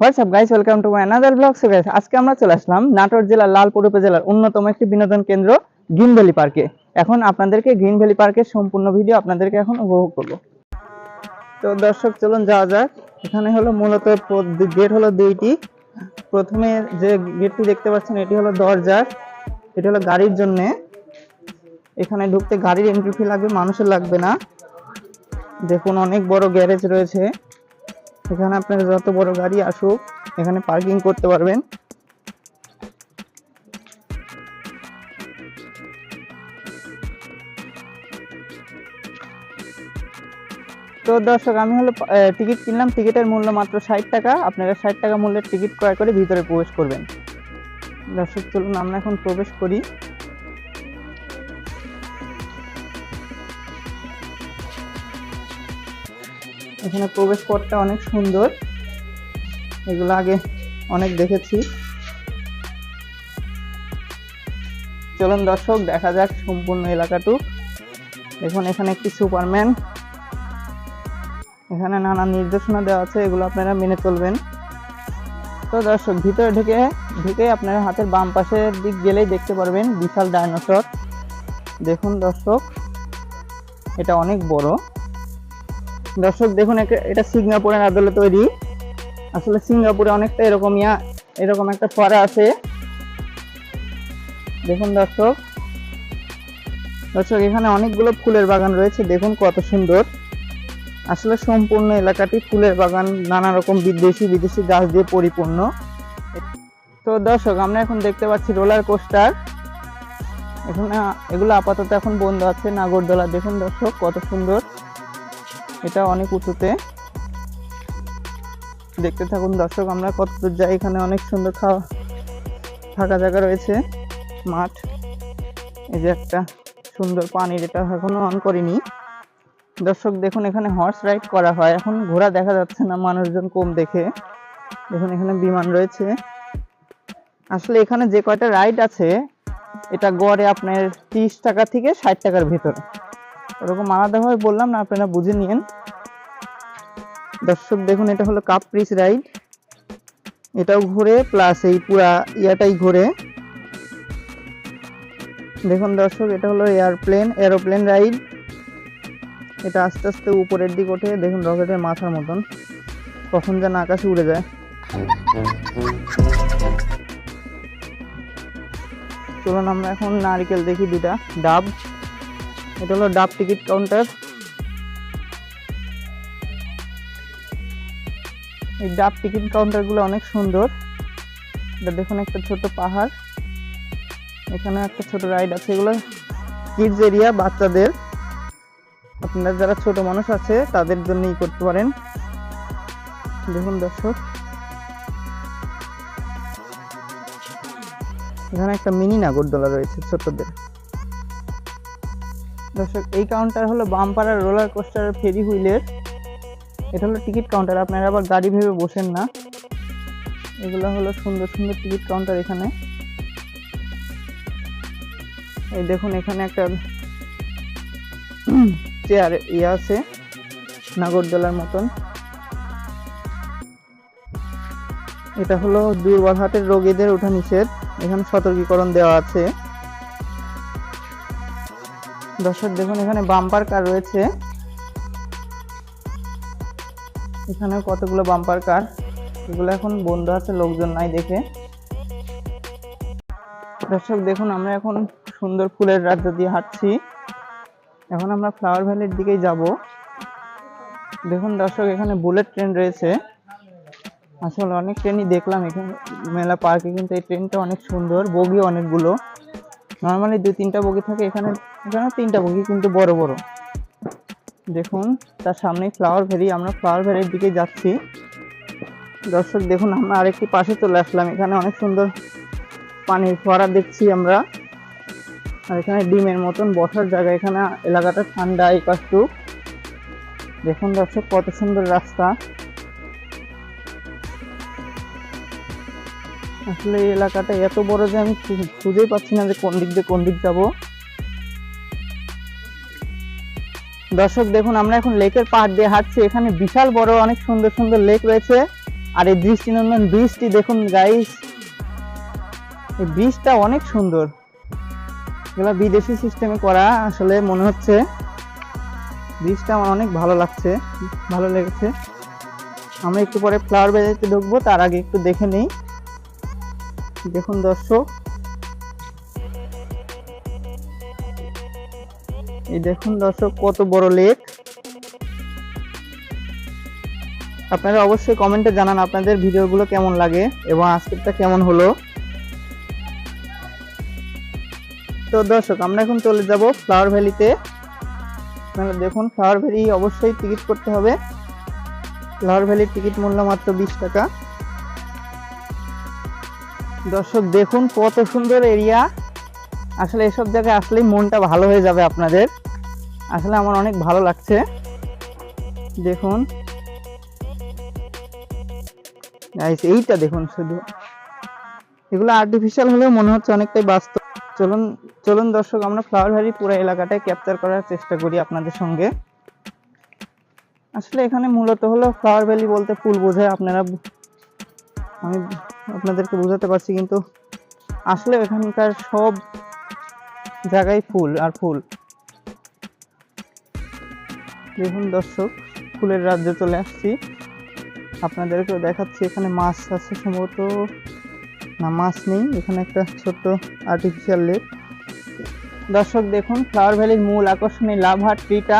WhatsApp guys welcome to my another blog so guys আজকে আমরা চলে আসলাম নাটোর জেলার লালপুর উপজেলার অন্যতম একটি বিনোদন কেন্দ্র, গ্রিন ভ্যালি পার্কে এখন আপনাদেরকে গ্রিন ভ্যালি পার্কের সম্পূর্ণ ভিডিও আপনাদেরকে এখন উপভোগ করব। তো, দর্শক, চলুন যাওয়া যাক। এখানে হলো মূলত গেট হলো দুইটি। প্রথমে যে গেটটি দেখতে পাচ্ছেন, এটি হলো দরজার এটি হলো গাড়ির জন্য। এখানে ঢুকতে গাড়ির এন্ট্রি ফি লাগবে, মানুষের লাগবে না। দেখুন, অনেক বড় গ্যারেজ রয়েছে। এখানে আপনার যত বড় গাড়ি আসুক, এখানে পার্কিং করতে পারবেন। তো দর্শক, আমি হলো টিকিট কিনলাম। টিকিটের মূল্য মাত্র ষাট টাকা। আপনারা ষাট টাকা মূল্যের টিকিট ক্রয় করে ভিতরে প্রবেশ করবেন। দর্শক, চলুন, আমরা এখন প্রবেশ করি। এখানে প্রবেশ পথটা অনেক সুন্দর। এগুলো আগে অনেক দেখেছি। চলুন দর্শক, দেখা যাক সম্পূর্ণ এলাকাটু দেখুন, এখানে একটি সুপারম্যান। এখানে নানা নির্দেশনা দেওয়া আছে, এগুলো আপনারা মেনে চলবেন। তো দর্শক, ভিতরে ঢুকে ঢুকে আপনারা হাতের বাম পাশের দিক গেলেই দেখতে পারবেন বিশাল ডাইনোসর দেখুন দর্শক, এটা অনেক বড়। দর্শক, দেখুন এটা সিঙ্গাপুরের আদলে তৈরি। আসলে সিঙ্গাপুরে অনেকটা এরকম ইয়া, এরকম একটা ফরা আছে। দেখুন দর্শক। দর্শক, এখানে অনেকগুলো ফুলের বাগান রয়েছে, দেখুন কত সুন্দর। আসলে সম্পূর্ণ এলাকাটি ফুলের বাগান, নানা রকম বিদেশি বিদেশি গাছ দিয়ে পরিপূর্ণ। তো দর্শক, আমরা এখন দেখতে পাচ্ছি রোলার কোস্টার। এখানে এগুলো আপাতত এখন বন্ধ আছে, নাগরদোলা। দেখুন দর্শক, কত সুন্দর। এটা অনেক উঁচুতে। দেখতে থাকুন দর্শক আমরা কত দূর যাই, এখানে অনেক সুন্দর খাওয়া ফাঁকা জায়গা রয়েছে, মাঠ। এই যে একটা সুন্দর পানির এটা এখনও অন করিনি। দর্শক দেখুন এখানে হর্স রাইড করা হয়। এখন ঘোড়া দেখা যাচ্ছে না, মানুষজন কম দেখে। দেখুন এখানে বিমান রয়েছে। আসলে এখানে যে কয়টা রাইড আছে, এটা গড়ে আপনার তিরিশ টাকা থেকে ষাট টাকার ভিতরে। ওরকম আলাদাভাবে বললাম না, আপনারা বুঝে নিন দর্শক, দেখুন, এটা হলো কাপ্রিস রাইড এটাও ঘুরে প্লাস এই পুরা ইয়াটাই ঘুরে। দেখুন, দর্শক, এটা হলো এয়ারপ্লেন এরোপ্লেন রাইড এটা আস্তে আস্তে উপরের দিক ওঠে, দেখুন, রকেটের মাথার মতন। কখন যেন আকাশে উড়ে যায়। চলুন, আমরা এখন নারকেল দেখি দুটা ডাব। এটা হলো ডাব টিকিট কাউন্টার। এই ডাব টিকিট কাউন্টারগুলো অনেক সুন্দর। এটা দেখুন একটা ছোট পাহাড়। এখানে একটা ছোট রাইড আছে। এগুলো কিডস এরিয়া বাচ্চাদের। আপনার যারা ছোট মানুষ আছে, তাদের জন্যই করতে পারেন। দেখুন দর্শক। এখানে একটা মিনি নাগরদোলা রয়েছে ছোটদের। দর্শক, এই কাউন্টার হলো বামপাড়ার রোলার কোস্টার ফেরি হুইলের এটা হলো টিকিট কাউন্টার আপনারা আবার গাড়ি ভেবে বসেন না। এগুলো হলো সুন্দর সুন্দর টিকিট কাউন্টার এখানে। এই দেখুন, এখানে একটা চেয়ার ইয়ে আছে নাগরদোলার মতন। এটা হলো দুর্বল হাতের রোগীদের ওঠা নিষেধ। এখানে সতর্কীকরণ দেওয়া আছে। দর্শক, দেখুন, এখানে বাম্পার কার রয়েছে। এখানে কতগুলো বাম্পার কার এগুলো এখন বন্ধ আছে, লোকজন নাই দেখে। দর্শক, দেখুন, আমরা এখন সুন্দর ফুলের রাজ্য দিয়ে হাঁটছি। এখন আমরা ফ্লাওয়ার ভ্যালির দিকেই যাব। দেখুন, দর্শক, এখানে বুলেট ট্রেন রয়েছে। আসলে অনেক ট্রেনই দেখলাম এখানে, মেলা পার্কে কিন্তু এই ট্রেনটা অনেক সুন্দর বগি অনেকগুলো। নর্মালি দুই, তিনটা বগি থাকে এখানে। এখানে তিনটা বগি, কিন্তু বড় বড়। দেখুন, তার সামনেই ফ্লাওয়ার ভ্যালি আমরা ফ্লাওয়ার ভ্যালির দিকে যাচ্ছি। দর্শক, দেখুন, আমরা আরেকটি পাশে চলে আসলাম। এখানে অনেক সুন্দর পানির ফোয়ারা দেখছি আমরা। আর এখানে ডিমের মতন বসার জায়গা, এখানে এলাকাটা ঠান্ডা এই দেখুন, দর্শক, কত সুন্দর রাস্তা। আসলে এই এলাকাটা এত বড় যে আমি খুঁজেই পাচ্ছি না যে কোন দিক দিয়ে কোন দিক যাব। দর্শক, দেখুন, আমরা এখন লেকের পাহাড় দিয়ে হাঁটছি। এখানে বিশাল বড়, অনেক সুন্দর সুন্দর লেক রয়েছে। আর এই দৃষ্টিনন্দন ব্রিজটি, দেখুন গাইস এই ব্রিজটা অনেক সুন্দর। এগুলো বিদেশি সিস্টেমে করা, আসলে মনে হচ্ছে ব্রিজটা আমার অনেক ভালো লাগছে, ভালো লেগেছে। আমরা একটু পরে ফ্লাওয়ার ভ্যালিতে ঢুকবো, তার আগে একটু দেখে নেই। দেখুন দর্শক। এই দেখুন দর্শক, কত বড় লেক। আপনারা অবশ্যই কমেন্টে জানান আপনাদের ভিডিওগুলো কেমন লাগে এবং আজকেরটা কেমন হলো। তো দর্শক, আমরা এখন চলে যাব ফ্লাওয়ার ভ্যালিতে আপনারা দেখুন ফ্লাওয়ার ভ্যালি অবশ্যই টিকিট করতে হবে। ফ্লাওয়ার ভ্যালির টিকিট মূল্য মাত্র বিশ টাকা। দর্শক, দেখুন কত সুন্দর এরিয়া আসলে এসব জায়গায় আসলেই মনটা ভালো হয়ে যাবে আপনাদের। আসলে আমার অনেক ভালো লাগছে। দেখুন। এইটা দেখুন শুধু। এগুলো আর্টিফিশিয়াল হলেও মনে হচ্ছে অনেকটাই বাস্তব। চলুন চলুন দর্শক, আমরা ফ্লাওয়ার ভ্যালি পুরো এলাকাটাই ক্যাপচার করার চেষ্টা করি আপনাদের সঙ্গে। আসলে এখানে মূলত হলো ফ্লাওয়ার ভ্যালি বলতে ফুল বোঝায়, আপনারা আমি আপনাদেরকে বোঝাতে পারছি, কিন্তু আসলে এখানকার সব জায়গায় ফুল, আর ফুল। দেখুন দর্শক, ফুলের রাজ্যে চলে আসছি। আপনাদেরকেও দেখাচ্ছি, এখানে মাছ আছে সম্ভবত। না, মাছ নেই, এখানে একটা ছোট্ট আর্টিফিশিয়াল লেক দর্শক, দেখুন ফ্লাওয়ার ভ্যালির মূল আকর্ষণীয় লাভহার ট্রিটা।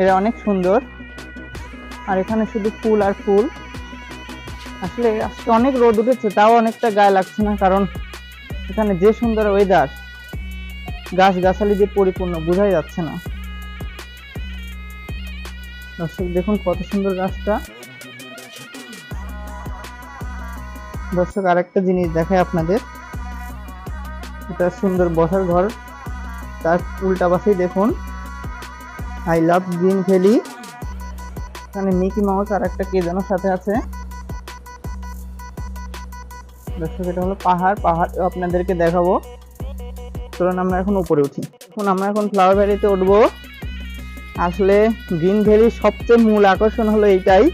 এরা অনেক সুন্দর। আর এখানে শুধু ফুল আর ফুল। আসলে আজকে অনেক রোদ উঠেছে, তাও অনেকটা গায়ে লাগছে না, কারণ এখানে যে সুন্দর ওয়েদার গাছ গাছালি দিয়ে পরিপূর্ণ, বোঝাই যাচ্ছে না। দর্শক, দেখুন কত সুন্দর গাছটা। দর্শক, আরেকটা জিনিস দেখায় আপনাদের। এটা সুন্দর বসার ঘর। তার উল্টা পাশেই দেখুন আই লাভ গ্রিন ভ্যালি এখানে মিকি মাউস আর একটা কে যেন সাথে আছে। দর্শক এটা হলো পাহাড় পাহাড় আপনাদেরকে দেখাবো। চলুন আমরা এখন উপরে উঠি। এখন আমরা এখন ফ্লাওয়ার ভ্যালিতে উঠবো। আসলে গ্রিন ভ্যালির সবচেয়ে মূল আকর্ষণ হলো এইটাই।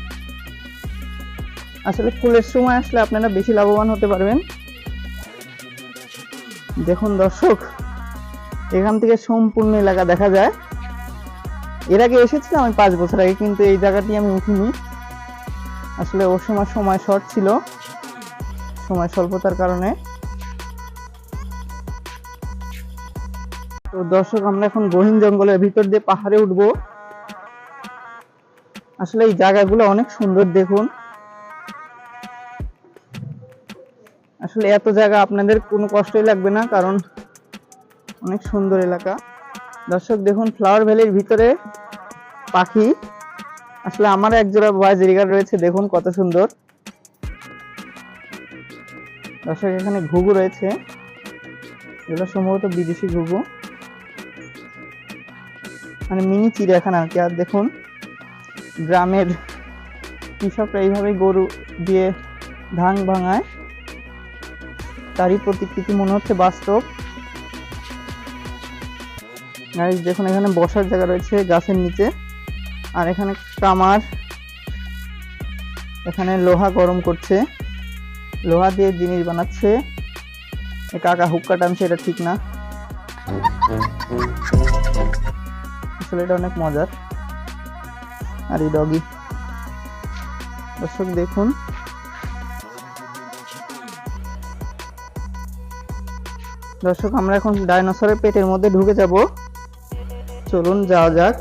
আসলে ফুলের সময় আসলে আপনারা বেশি লাভবান হতে পারবেন। দেখুন দর্শক, এখান থেকে সম্পূর্ণ এলাকা দেখা যায়। এর আগে এসেছিলাম আমি পাঁচ বছর আগে, কিন্তু এই জায়গাটি আমি উঠিনি। আসলে ওর সময় সময় শর্ট ছিল। সময় স্বল্পতার কারণে। তো দর্শক, আমরা এখন গহীন জঙ্গলের ভিতর দিয়ে পাহাড়ে উঠবো। আসলে এই জায়গাগুলো অনেক সুন্দর দেখুন। আসলে এত জায়গা আপনাদের কোনো কষ্টই লাগবে না, কারণ অনেক সুন্দর এলাকা। দর্শক, দেখুন, ফ্লাওয়ার ভ্যালির ভিতরে পাখি। আসলে আমার এক জোড়া বাজিরিগার রয়েছে, দেখুন কত সুন্দর। দর্শক এখানে ঘুঘু রয়েছে। এগুলো সম্ভবত বিদেশি ঘুঘু। মানে মিনি চিড়িয়াখানা আর কি। আর দেখুন, গ্রামের কৃষকরা এইভাবে গরু দিয়ে ধান ভাঙায়। তারই প্রতিকৃতি মনে হচ্ছে বাস্তব। দেখুন, এখানে বসার জায়গা রয়েছে গাছের নিচে। আর এখানে কামার এখানে লোহা গরম করছে। লোহা দিয়ে জিনিস বানাচ্ছে। কাকা হুক্কা টানছে এটা ঠিক না। আসলে এটা অনেক মজার। আর এই ডগি দর্শক, দেখুন। দর্শক, আমরা এখন ডাইনোসরের পেটের মধ্যে ঢুকে যাব। চলুন, যাওয়া যাক।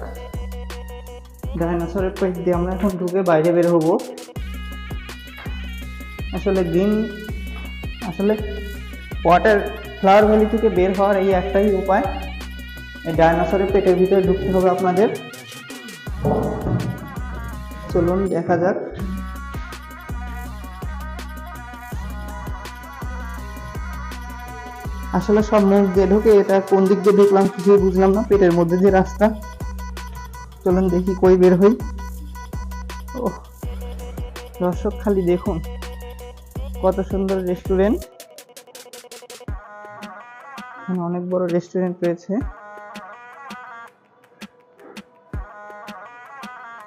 ডাইনোসরের পেট দিয়ে আমরা এখন ঢুকে বাইরে বের হব। আসলে গ্রিন আসলে ওয়াটার ফ্লাওয়ার ভ্যালি থেকে বের হওয়ার এই একটাই উপায়। এই ডাইনোসরের পেটের ভিতরে ঢুকতে হবে আপনাদের। চলুন, দেখা যাক। আসলে সব মুখ দিয়ে ঢুকে এটা কোন দিক দিয়ে ঢুকলাম কিছুই বুঝলাম না, পেটের মধ্যে যে রাস্তা। চলুন দেখি কই বের হই। ও দর্শক, খালি দেখুন। কত সুন্দর রেস্টুরেন্ট এখানে অনেক বড় রেস্টুরেন্ট রয়েছে।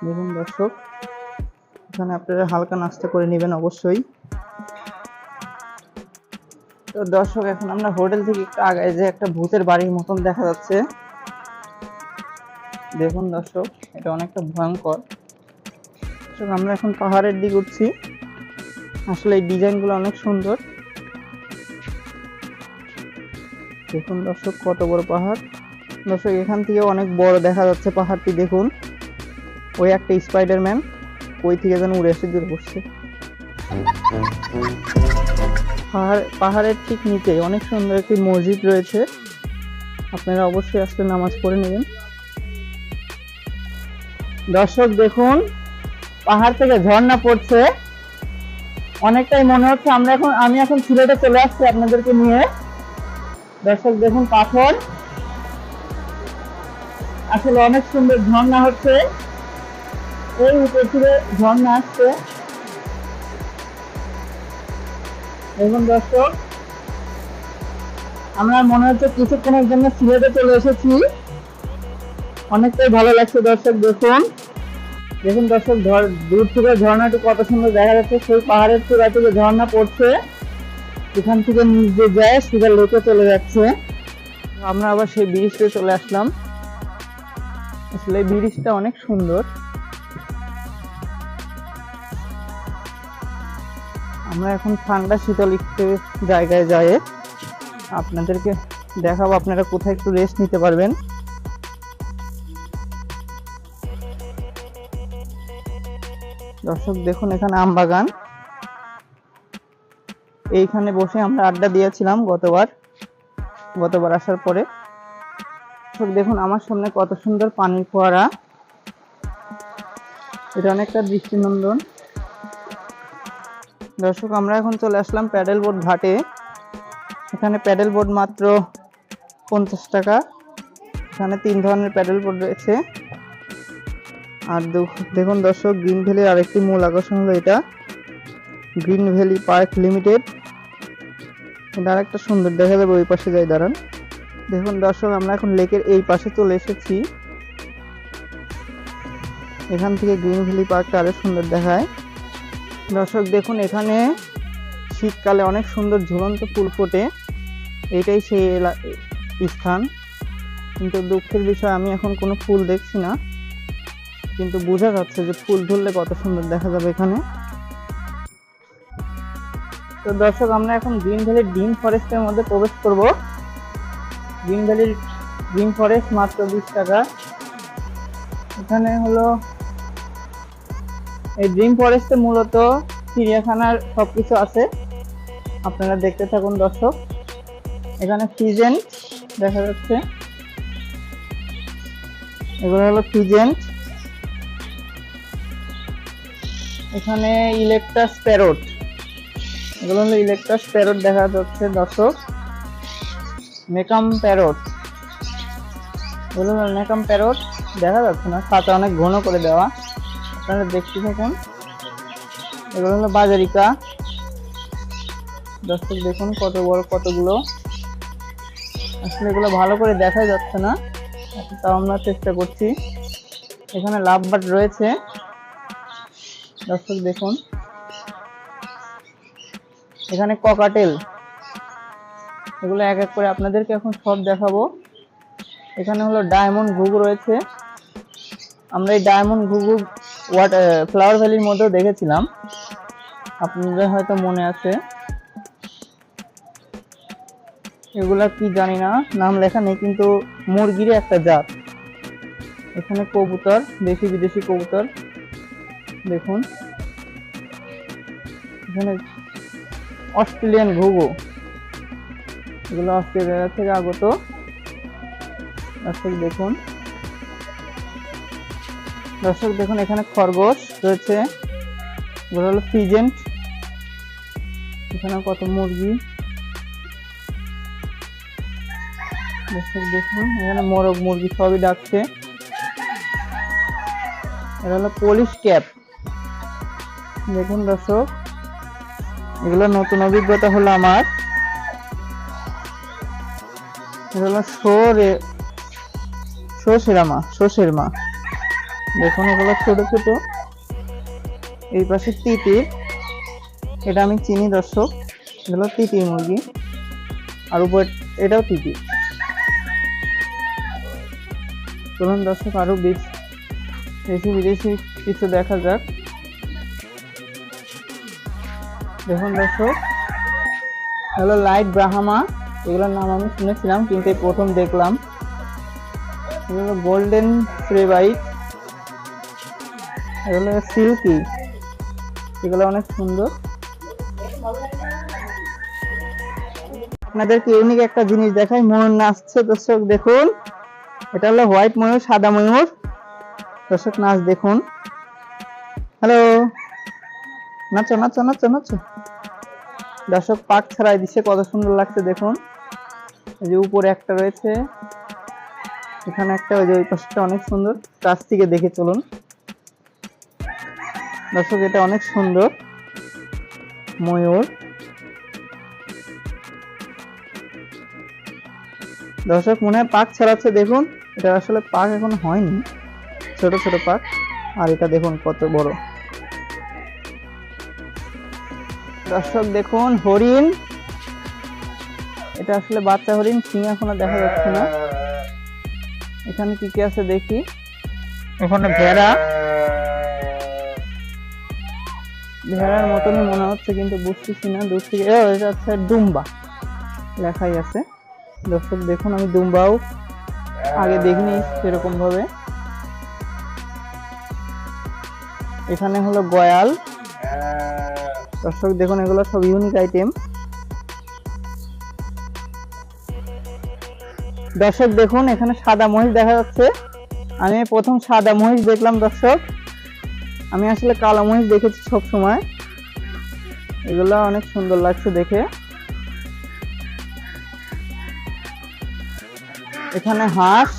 দেখুন দর্শক, এখানে আপনারা হালকা নাস্তা করে নেবেন অবশ্যই। তো দর্শক, এখন আমরা হোটেল থেকে একটু আগায় যে একটা ভূতের বাড়ির মতন দেখা যাচ্ছে। দেখুন দর্শক, এটা অনেকটা ভয়ঙ্কর। আমরা এখন পাহাড়ের দিকে উঠছি। আসলে এই ডিজাইনগুলো অনেক সুন্দর। দেখুন দর্শক, কত বড় পাহাড়। দর্শক, এখান থেকে অনেক বড় দেখা যাচ্ছে পাহাড়টি, দেখুন। ওই একটা স্পাইডারম্যান ওই থেকে যেন উড়ে এসে দূরে বসছে। পাহাড়, পাহাড়ের ঠিক নিচে অনেক সুন্দর একটি মসজিদ রয়েছে। আপনারা অবশ্যই আসলে নামাজ পড়ে নেবেন। দর্শক, দেখুন, পাহাড় থেকে ঝর্ণা পড়ছে। অনেকটাই মনে হচ্ছে। আমরা এখন আমি এখন সিলেটে চলে আসছি আপনাদেরকে নিয়ে। দর্শক, দেখুন পাথর। আসলে অনেক সুন্দর ঝর্ণা হচ্ছে। এই উপর থেকে ঝর্ণা আসছে। দেখুন দর্শক, আমরা মনে হচ্ছে কিছুক্ষণের জন্য সিলেটে চলে এসেছি। অনেকটাই ভালো লাগছে দর্শক, দেখুন। দেখুন দর্শক দূর থেকে ঝর্ণাটি কত সুন্দর দেখা যাচ্ছে। সেই পাহাড়ের চূড়া থেকে ঝর্ণা পড়ছে। এখান থেকে নিচে যায় সেটা লেকে চলে যাচ্ছে। আমরা আবার সেই ব্রিজে চলে আসলাম। আসলে ব্রিজটা অনেক সুন্দর। আমরা এখন ঠান্ডা, শীতল একটু জায়গায় যাই। আপনাদেরকে দেখাবো, আপনারা কোথায় একটু রেস্ট নিতে পারবেন। দর্শক, দেখুন এখানে আম বাগান। এইখানে বসে আমরা আড্ডা দিয়েছিলাম গতবার। গতবার আসার পরে। দেখুন আমার সামনে কত সুন্দর পানির ফোয়ারা। এটা অনেকটা দৃষ্টিনন্দন। দর্শক, আমরা এখন চলে আসলাম প্যাডেল বোর্ড ঘাটে। এখানে প্যাডেল বোর্ড মাত্র পঞ্চাশ টাকা। এখানে তিন ধরনের প্যাডেল বোর্ড রয়েছে। আর দেখুন দর্শক গ্রিন ভ্যালির আরেকটি মূল আকর্ষণ হলো এটা। গ্রিন ভ্যালি পার্ক লিমিটেড এটা আরেকটা সুন্দর, দেখা যাবে ওই পাশে যাই, দাঁড়ান। দেখুন দর্শক, আমরা এখন লেকের এই পাশে চলে এসেছি। এখান থেকে গ্রিন ভ্যালি পার্কটা আরও সুন্দর দেখায়। দর্শক, দেখুন এখানে শীতকালে অনেক সুন্দর ঝুলন্ত ফুল ফোটে। এটাই সেই স্থান। কিন্তু দুঃখের বিষয়, আমি এখন কোনো ফুল দেখছি না। কিন্তু বোঝা যাচ্ছে যে ফুল ধরলে কত সুন্দর দেখা যাবে এখানে। তো দর্শক, আমরা এখন গ্রিন ভ্যালির ডিম ফরেস্টের মধ্যে প্রবেশ করব। গ্রিন ভ্যালির গ্রিন ফরেস্ট মাত্র বিশ টাকা। এখানে হলো এই ড্রিম ফরেস্টে মূলত চিড়িয়াখানার সবকিছু আছে। আপনারা দেখতে থাকুন দর্শক। এখানে ফিজেন্ট দেখা যাচ্ছে। এগুলো হলো ফিজেন্ট। এখানে ইলেকট্রাস প্যারট এগুলো হলো ইলেকট্রাস প্যারট দেখা যাচ্ছে, দর্শক। মেকাম প্যারট এগুলো হলো মেকাম প্যারট দেখা যাচ্ছে না খাতা অনেক ঘন করে দেওয়া। আপনারা দেখতে থাকুন। এগুলো হলো বাজারিকা। দর্শক, দেখুন কত বড় কতগুলো। আসলে এগুলো ভালো করে দেখা যাচ্ছে না, তাও আমরা চেষ্টা করছি। এখানে লাভ বাট রয়েছে। দর্শক দেখুন। এখানে ককাটেল এগুলো এক এক করে আপনাদেরকে এখন সব দেখাবো। এখানে হলো ডায়মন্ড ঘুঘু রয়েছে। আমরা এই ডায়মন্ড ঘুঘু ওয়াটার ফ্লাওয়ার ভ্যালির মধ্যেও দেখেছিলাম। আপনাদের হয়তো মনে আছে। এগুলা কি জানি না, নাম লেখা নেই, কিন্তু মুরগির একটা জাত। এখানে কবুতর দেশি বিদেশি কবুতর। দেখুন। এখানে অস্ট্রেলিয়ান ঘুঘু। এগুলো অস্ট্রেলিয়া থেকে আগত। দর্শক দেখুন। দর্শক দেখুন, এখানে খরগোশ রয়েছে। এগুলো হলো ফিজেন্ট। এখানে কত মুরগি। দর্শক দেখুন, এখানে মোরগ মুরগি সবই ডাকছে। এটা হলো পলিশ ক্যাপ। দেখুন দর্শক, এগুলো নতুন অভিজ্ঞতা হলো আমার। হলো শোরে শোষেরা মা শোষের মা দেখুন এগুলো ছোট ছোট। এই পাশে তিতির এটা আমি চিনি দর্শক এগুলো তিতির মুরগি। আর উপর, এটাও তিতির চলুন দর্শক আরও বেশ দেশি বিদেশি কিছু দেখা যাক। দেখুন দর্শক। হলো লাইট ব্রাহামা। এগুলোর নাম আমি শুনেছিলাম, কিন্তু প্রথম দেখলাম। এগুলো গোল্ডেন ফ্রেবাইট এগুলো সিল্কি। এগুলো অনেক সুন্দর। আপনাদেরকে ইউনিক একটা জিনিস দেখাই, ময়ূর নাচছে দর্শক, দেখুন। এটা হলো হোয়াইট ময়ূর, সাদা ময়ূর। দর্শক নাচ দেখুন। হ্যালো। নাচো নাচো নাচো নাচো। দর্শক, পাক ছাড়াই দিচ্ছে, কত সুন্দর লাগছে, দেখুন। এই যে উপরে একটা রয়েছে। এখানে একটা, ওই যে ওই পাশটা অনেক সুন্দর। কাছ থেকে দেখে চলুন। দর্শক, এটা অনেক সুন্দর। ময়ূর। দর্শক, মনে হয় পাক ছাড়াচ্ছে, দেখুন। এটা আসলে পাক এখন হয়নি। ছোট ছোট পাক। আর এটা দেখুন, কত বড়। দর্শক দেখুন হরিণ। এটা আসলে বাচ্চা হরিণ সিং এখনও দেখা যাচ্ছে না। এখানে কি কি আছে দেখি? এখানে ভেড়া। ভেড়ার মতনই মনে হচ্ছে কিন্তু বুঝতেছি না দূর থেকে এটা হচ্ছে ডুম্বা লেখাই আছে। দর্শক দেখুন আমি ডুম্বাও আগে দেখিনি সেরকম ভাবে এখানে হলো গয়াল। দর্শক, দেখুন, এগুলো সব ইউনিক আইটেম দর্শক, দেখুন, এখানে সাদা মহিষ দেখা যাচ্ছে। আমি প্রথম সাদা মহিষ দেখলাম, দর্শক। আমি আসলে কালো মহিষ দেখেছি সব সময়। এগুলো অনেক সুন্দর লাগছে দেখে। এখানে হাঁস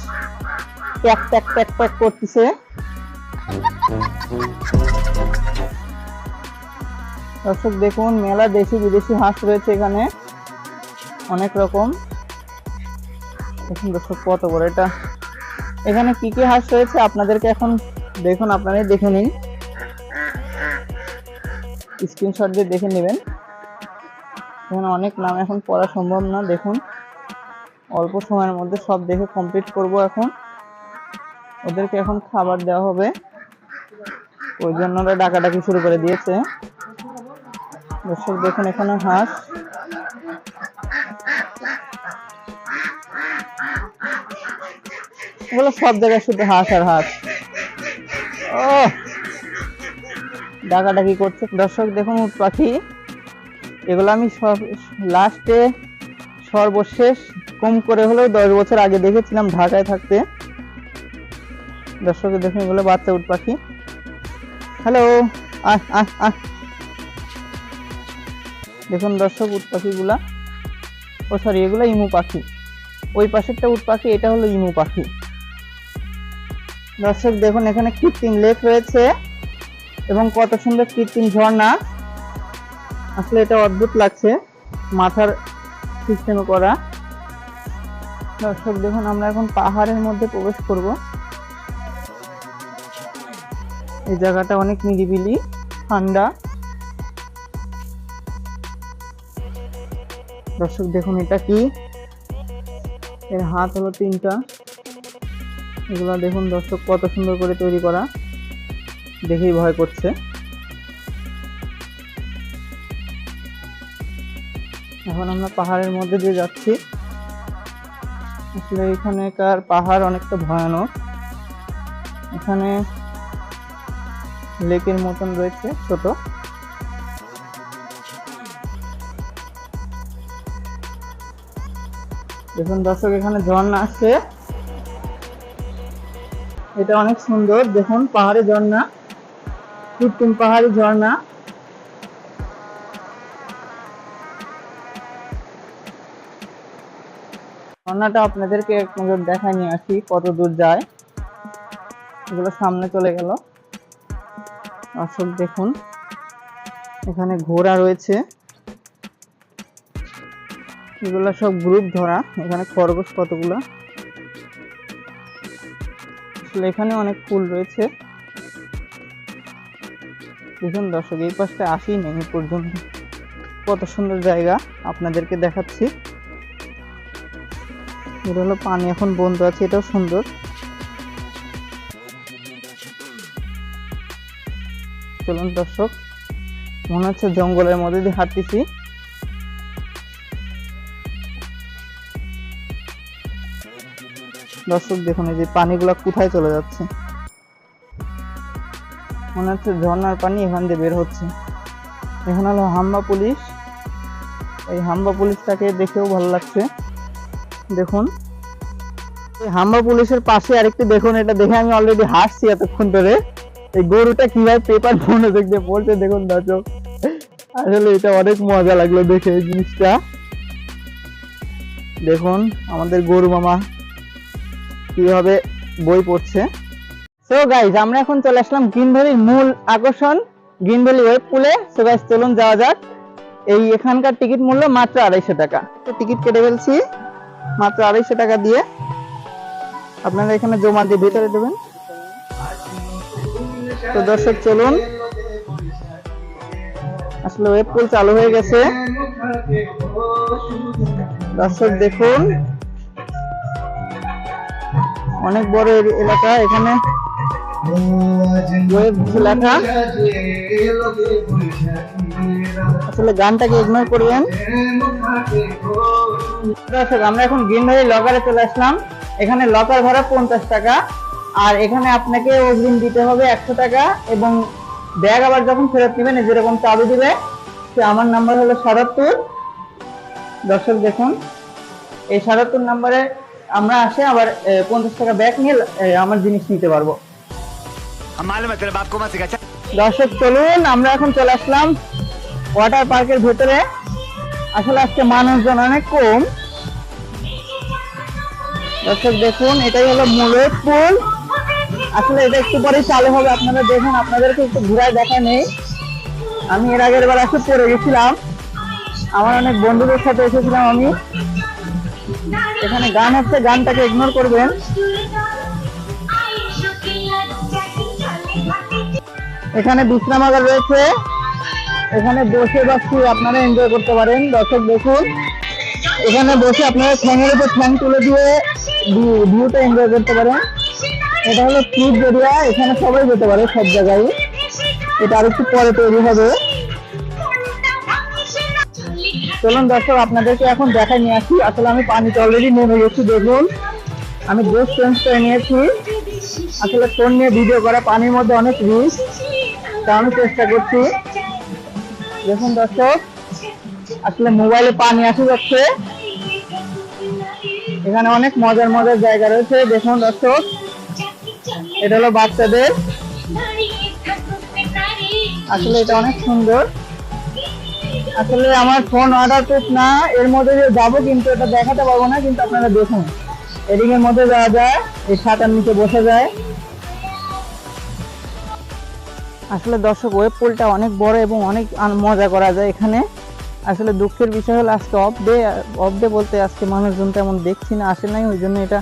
প্যাক প্যাক প্যাক প্যাক করতেছে। দর্শক, দেখুন, মেলা দেশি বিদেশি হাঁস রয়েছে এখানে। অনেক রকম। দেখুন দর্শক, কত বড় এটা। এখানে কি কি হাঁস রয়েছে আপনাদেরকে এখন দেখুন, আপনারাই দেখে নিন। স্ক্রিনশট দিয়ে দেখে নেবেন। এখানে অনেক নাম এখন পড়া সম্ভব না, দেখুন। অল্প সময়ের মধ্যে সব দেখে কমপ্লিট করব এখন। ওদেরকে এখন খাবার দেওয়া হবে। ওই জন্য ওরা ডাকাডাকি শুরু করে দিয়েছে। দর্শক, দেখুন এখানে হাঁস। এগুলো সব জায়গায় শুধু হাঁস আর হাঁস। ও ডাকাডাকি করছে। দর্শক, দেখুন পাখি। এগুলো আমি সব লাস্টে সর্বশেষ, কম করে হলেও দশ বছর আগে দেখেছিলাম ঢাকায় থাকতে। দর্শক, দেখুন এগুলো বাচ্চা উট পাখি। হ্যালো, আহ আহ আহ। দেখুন দর্শক, উট পাখিগুলা, ও সরি এগুলো ইমু পাখি। ওই পাশেরটা উট পাখি, এটা হলো ইমু পাখি। দর্শক, দেখুন এখানে কৃত্রিম লেক রয়েছে এবং কত সুন্দর কৃত্রিম ঝর্ণা। আসলে এটা অদ্ভুত লাগছে মাথার সিস্টেমে করা। দর্শক, দেখুন আমরা এখন পাহাড়ের মধ্যে প্রবেশ করব। এই জায়গাটা অনেক নিরিবিলি, ঠান্ডা। দর্শক, দেখুন এটা কি? এর হাত হলো তিনটা। এগুলো দেখুন দর্শক, কত সুন্দর করে তৈরি করা। দেখেই ভয় করছে। এখন আমরা পাহাড়ের মধ্যে দিয়ে যাচ্ছি। আসলে এখানেকার পাহাড় অনেকটা ভয়ানক। এখানে লেকের মতন রয়েছে, ছোট। দেখুন দর্শক এখানে ঝর্ণা আসছে। এটা অনেক সুন্দর, দেখুন, পাহাড়ি ঝর্ণা। কৃত্রিম পাহাড়ি ঝর্ণা। ঝর্ণাটা আপনাদেরকে এক নজর দেখায় নিয়ে আসি, কত দূর যায়। এগুলো সামনে চলে গেল। দর্শক, দেখুন, এখানে ঘোড়া রয়েছে। এগুলো সব গ্রুপ ধরা, এখানে খরগোশ কতগুলো? আসলে এখানে অনেক ফুল রয়েছে। দেখুন দর্শক, এই পাশটা আসি নেই পর্যন্ত। কত সুন্দর জায়গা আপনাদেরকে দেখাচ্ছি। এটা হলো পানি, এখন বন্ধ আছে, এটাও সুন্দর। চলুন দর্শক, মনে হচ্ছে জঙ্গলের মধ্যে দিয়ে হাঁটতেছি। দর্শক, দেখুন এই যে পানিগুলো কোথায় চলে যাচ্ছে। মনে হচ্ছে ঝর্ণার পানি এখান দিয়ে বের হচ্ছে। এখানে হলো হাম্বা পুলিশ। এই হাম্বা পুলিশটাকে দেখেও ভালো লাগছে। দেখুন। হাম্বা পুলিশের পাশে আরেকটি, দেখুন এটা দেখে আমি অলরেডি হাসছি এতক্ষণ ধরে। এই গরুটা কীভাবে পেপার ফোনে দেখতে পড়ছে দেখুন দর্শক। আসলে এটা অনেক মজা লাগল দেখে এই জিনিসটা। দেখুন, আমাদের গরু মামা কীভাবে বই পড়ছে। সো গাইজ আমরা এখন চলে আসলাম গ্রিন মূল আকর্ষণ গ্রিন ওয়েব পুলে। সো গাইজ চলুন যাওয়া যাক। এই এখানকার টিকিট মূল্য মাত্র আড়াইশো টাকা। টিকিট কেটে ফেলছি, মাত্র আড়াইশো টাকা দিয়ে। আপনারা এখানে জমা দিয়ে ভিতরে দেবেন। তো দর্শক, চলুন। আসলে ওয়েব পুল চালু হয়ে গেছে। দর্শক, দেখুন। অনেক বড় এলাকা, এখানে আসলে গানটাকে ইগনোর করবেন দর্শক, আমরা এখন গ্রিন ভ্যালি লকারে চলে আসলাম। এখানে লকার ভাড়া পঞ্চাশ টাকা, আর এখানে আপনাকে অগ্রিম দিতে হবে একশো টাকা এবং ব্যাগ আবার যখন ফেরত নেবেন যেরকম চাবি দিবে, সে আমার নাম্বার হলো সাতাত্তর দর্শক, দেখুন, এই সাতাত্তর নাম্বারে আমরা আসে আবার পঞ্চাশ টাকা ব্যাগ নিয়ে আমার জিনিস নিতে পারব। দর্শক, চলুন, আমরা এখন চলে আসলাম ওয়াটার পার্কের ভেতরে। আসলে আজকে মানুষজন অনেক কম। দর্শক, দেখুন, এটাই হলো মূলত পুল। আসলে এটা একটু পরে চালু হবে, আপনারা দেখুন, আপনাদেরকে একটু ঘুরায় দেখা নেই। আমি এর আগের বার আসে পড়ে গেছিলাম। আমার অনেক বন্ধুদের সাথে এসেছিলাম আমি। এখানে গান হচ্ছে গানটাকে ইগনোর করবেন। এখানে বিশ্রামাগার রয়েছে। এখানে বসে বসে আপনারা এনজয় করতে পারেন। দর্শক, দেখুন। এখানে বসে আপনারা ঠ্যাঙের উপর ঠ্যাং তুলে দিয়ে ভিউটা এনজয় করতে পারেন। এটা হলো ফ্রুট এরিয়া এখানে সবাই যেতে পারে সব জায়গায়। এটা আর একটু পরে তৈরি হবে। চলুন দর্শক, আপনাদেরকে এখন দেখাই নিয়ে আসি। আসলে আমি পানিতে অলরেডি নেমে গেছি, দেখুন। আমি ড্রেস চেঞ্জ করে নিয়েছি। আসলে ফোন নিয়ে ভিডিও করা পানির মধ্যে অনেক রিস্ক তা আমি চেষ্টা করছি। দেখুন দর্শক, আসলে মোবাইলে পানি আসে যাচ্ছে। এখানে অনেক মজার মজার জায়গা রয়েছে। দেখুন দর্শক, এটা হলো বাচ্চাদের। আসলে এটা অনেক সুন্দর। আসলে আমার ফোন অর্ডার প্রুফ না, এর মধ্যে দিয়ে যাব কিন্তু এটা দেখাতে পারব না, কিন্তু আপনারা দেখুন। এদিকের মধ্যে যাওয়া যায় এই ছাতার নিচে বসা যায়। আসলে দর্শক ওয়েব পুলটা অনেক বড় এবং অনেক মজা করা যায় এখানে। আসলে দুঃখের বিষয় হলো আজকে অফ ডে অফ ডে বলতে আজকে মানুষজন তেমন দেখছি না, আসে নাই, ওই জন্য এটা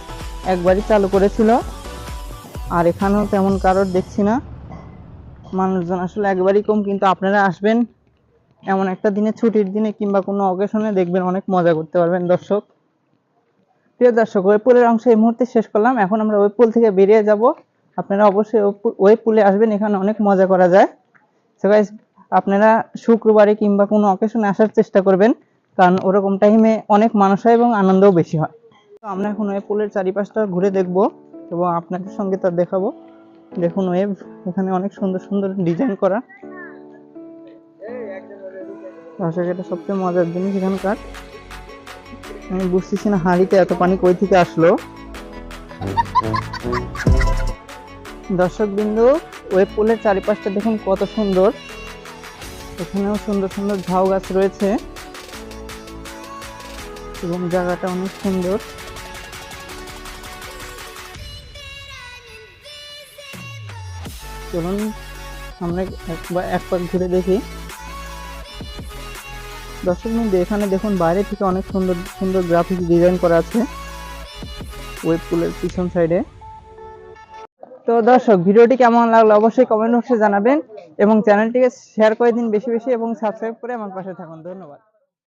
একবারই চালু করেছিল। আর এখানেও তেমন কারোর দেখছি না। মানুষজন আসলে একবারই কম, কিন্তু আপনারা আসবেন। এমন একটা দিনে, ছুটির দিনে কিংবা কোনো অকেশনে দেখবেন অনেক মজা করতে পারবেন, দর্শক। প্রিয় দর্শক ওয়েব পুলের অংশ এই মুহূর্তে শেষ করলাম। এখন আমরা ওয়েব পুল থেকে বেরিয়ে যাব। আপনারা অবশ্যই ওয়েব পুলে আসবেন, এখানে অনেক মজা করা যায়। সো আপনারা শুক্রবারে কিংবা কোনো অকেশনে আসার চেষ্টা করবেন, কারণ ওরকম টাইমে অনেক মানুষ হয় এবং আনন্দও বেশি হয়। তো আমরা এখন ওয়েব পুলের চারিপাশটা ঘুরে দেখব এবং আপনাদের সঙ্গে তা দেখাবো। দেখুন ওয়েব এখানে অনেক সুন্দর সুন্দর ডিজাইন করা। দর্শক এটা সবচেয়ে মজার জিনিস এখানকার। আমি বুঝতেছি না হাঁড়িতে এত পানি কই থেকে আসলো। দর্শক বিন্দু ওয়েব পুলের চারিপাশটা দেখুন কত সুন্দর। এখানেও সুন্দর সুন্দর ঝাউ গাছ রয়েছে। এবং জায়গাটা অনেক সুন্দর। চলুন, আমরা এক পাক ঘুরে দেখি। দর্শক বিন্দু, এখানে দেখুন বাইরে থেকে অনেক সুন্দর সুন্দর গ্রাফিক্স ডিজাইন করা আছে। ওয়েব পুলের পিছন সাইডে তো দর্শক, ভিডিওটি কেমন লাগল অবশ্যই কমেন্ট বক্সে জানাবেন এবং চ্যানেলটিকে শেয়ার করে দিন বেশি বেশি এবং সাবস্ক্রাইব করে আমার পাশে থাকুন। ধন্যবাদ।